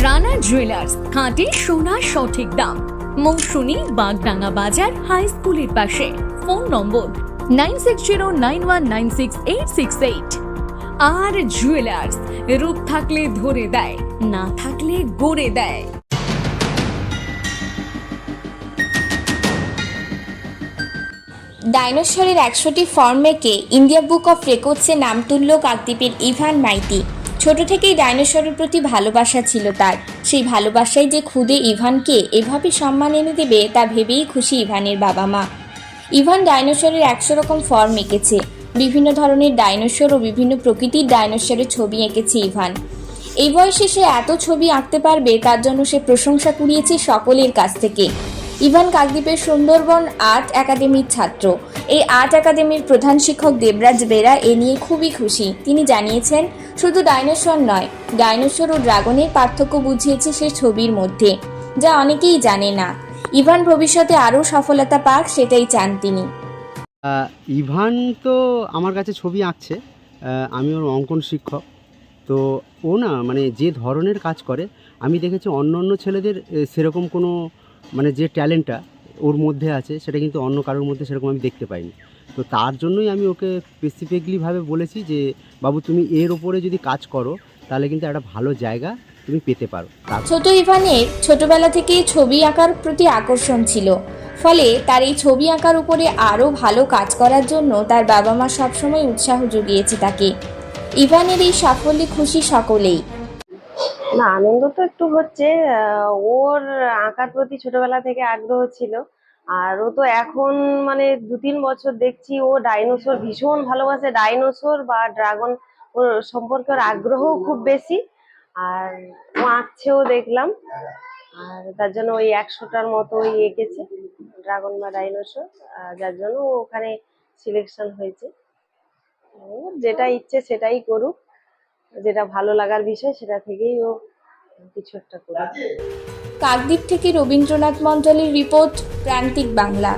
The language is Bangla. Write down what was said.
রানা জুয়েলার্স খাঁটি সোনার সঠিক দাম। মৌসুমী বাগডাঙ্গা বাজার হাই স্কুলের পাশে। Phone number nine six zero nine one nine six eight six eight. আর জুয়েলার্স রূপ থাকলে ধরে দেয়, না থাকলে গড়ে দেয়। ডাইনোসরের একশোটি ফর্ম এঁকে ইন্ডিয়া বুক অফ রেকর্ডসে নাম তুলল কাকদ্বীপের ইভান মাইতি। ছোট থেকেই ডাইনোসরের প্রতি ভালোবাসা ছিল তার। সেই ভালোবাসাই যে খুদে ইভানকে এভাবে সম্মান এনে দেবে তা ভেবেই খুশি ইভানের বাবা মা ইভান ডাইনোসরের একশো রকম ফর্ম এঁকেছে। বিভিন্ন ধরনের ডাইনোসর ও বিভিন্ন প্রকৃতির ডাইনোসরের ছবি এঁকেছে ইভান। এই বয়সে সে এত ছবি আঁকতে পারবে তার জন্য সে প্রশংসা কুড়িয়েছে সকলের কাছ থেকে। ইভান কাকদ্বীপের সুন্দরবন আর্ট একাডেমির ছাত্র। এই আর্ট একাডেমির প্রধান শিক্ষক দেবরাজ বেরা এ নিয়ে খুবই খুশি। তিনি জানিয়েছেন, শুধু ডাইনোসর নয়, ডাইনোসর ও ড্রাগনের পার্থক্য বুঝিয়েছে সে ছবির মধ্যে, যা অনেকেই জানে না। ইভান ভবিষ্যতে আরও সফলতা পাক সেটাই চান তিনি। ইভান তো আমার কাছে ছবি আঁকছে। আমি ওর অঙ্কন শিক্ষক। তো ও না মানে যে ধরনের কাজ করে, আমি দেখেছি অন্য অন্য ছেলেদের সেরকম কোনো মানে যে ট্যালেন্টটা ওর মধ্যে আছে, সেটা কিন্তু অন্য কারোর মধ্যে সেরকম আমি দেখতে পাইনি। তো তার জন্যই আমি ওকে স্পেসিফিকলিভাবে বলেছি যে, বাবু, তুমি এর ওপরে যদি কাজ করো, তাহলে কিন্তু একটা ভালো জায়গা তুমি পেতে পারো। ছোট ইভানের ছোটবেলা থেকেই ছবি আঁকার প্রতি আকর্ষণ ছিল। ফলে তার এই ছবি আঁকার উপরে আরও ভালো কাজ করার জন্য তার বাবা মা সবসময় উৎসাহ জুগিয়েছে তাকে। ইভানের এই সাফল্যে খুশি সকলেই। না, আনন্দ তো একটু হচ্ছে ওর আঁকার প্রতি ছোটবেলা থেকে আগ্রহ ছিল। আর ও তো এখন মানে দু তিন বছর দেখছি, ও ডাইনোসর ভীষণ ভালোবাসে। ডাইনোসর বা ড্রাগন, ওর সম্পর্কে ওর আগ্রহ খুব বেশি। আর ও আঁকছেও দেখলাম। আর তার জন্য ওই একশোটার মতো ওই এঁকেছে, ড্রাগন বা ডাইনোসর। যার জন্য ওখানে সিলেকশন হয়েছে। যেটা ইচ্ছে সেটাই করুক। যেটা ভালো লাগার বিষয় সেটা থেকেই ও কিছু একটা করে কাকদ্বীপ থেকে রবীন্দ্রনাথ মন্ডলের রিপোর্ট প্রান্তিক বাংলা।